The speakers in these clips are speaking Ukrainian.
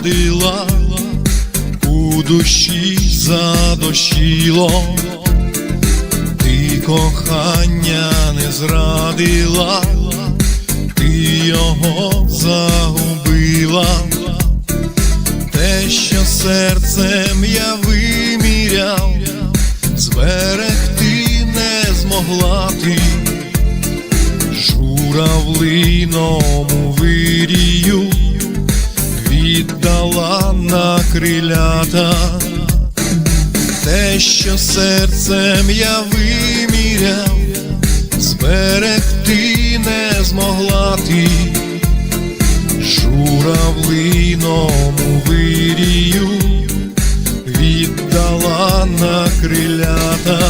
зрадила, у душі задощило, ти кохання не зрадила, ти його загубила, те, що серцем я виміряв, зберегти не змогла крилята, те, що серцем я виміряв, зберегти не змогла ти, журавлиному вирію віддала на крилята,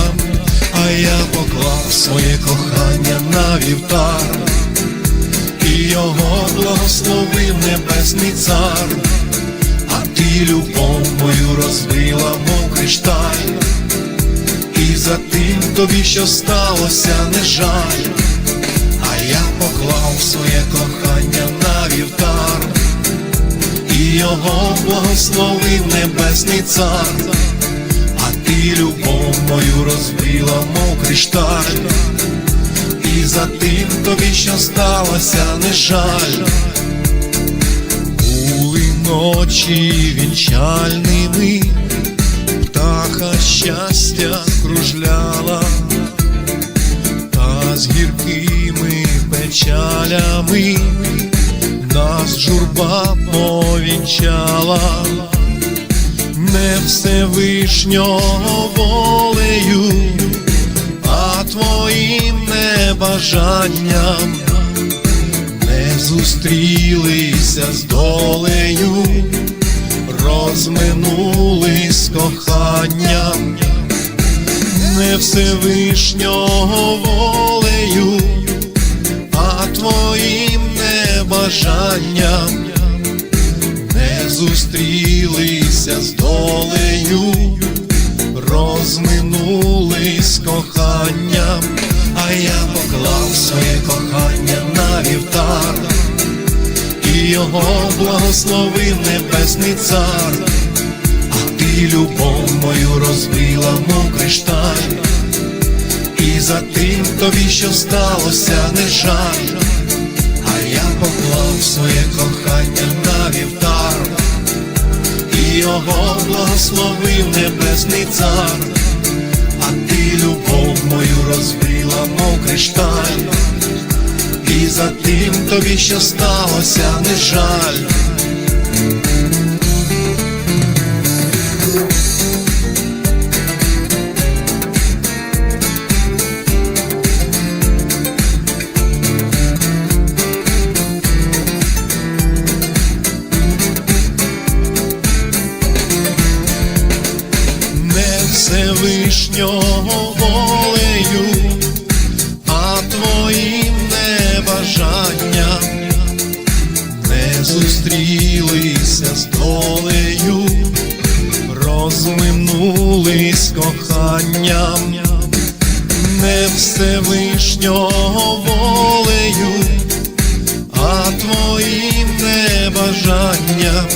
а я поклав своє кохання на вівтар, і його благословив небесний цар, ти любов мою розбила, мов кришталь, і за тим тобі, що сталося, не жаль, а я поклав своє кохання на вівтар, і його благословив небесний цар, а ти любов мою розбила, мов кришталь, і за тим тобі, що сталося, не жаль. Ночі вінчальними, птаха щастя кружляла, та з гіркими печалями нас журба повінчала, не Всевишнього волею, а твоїм небажанням не зустрілися з долею, розминулись коханням, не Всевишнього волею, а твоїм небажанням. Не зустрілися з долею, розминулись коханням, а я поклав своє кохання на вівтар, його благословив небесний цар, а ти любов мою розбила, мов кришталь, і за тим тобі, що сталося, не жаль, а я поклав своє кохання на вівтар, і його благословив небесний цар, а ти любов мою розбила, мов кришталь, і за тим тобі, що сталося, не жаль. Долею, розминулись коханням, не Всевишнього волею, а твоїм небажанням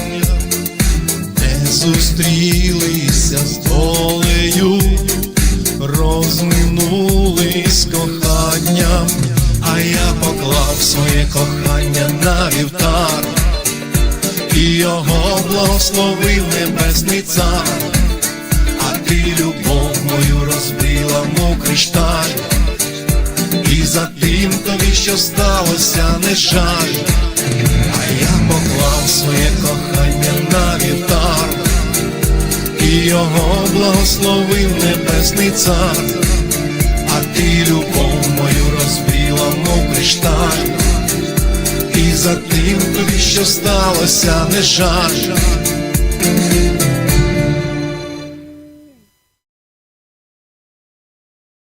не зустрілися з долею, розминулись коханням, а я поклав своє кохання на вівтар, його благословив небесний цар, а ти любов мою розбила, мов кришталь, і за тим тобі, що сталося, не жаль. А я поклав своє кохання на вівтар, і його благословив небесний цар, а ти любов мою розбила, мов кришталь, і за тим що сталося, не жаль.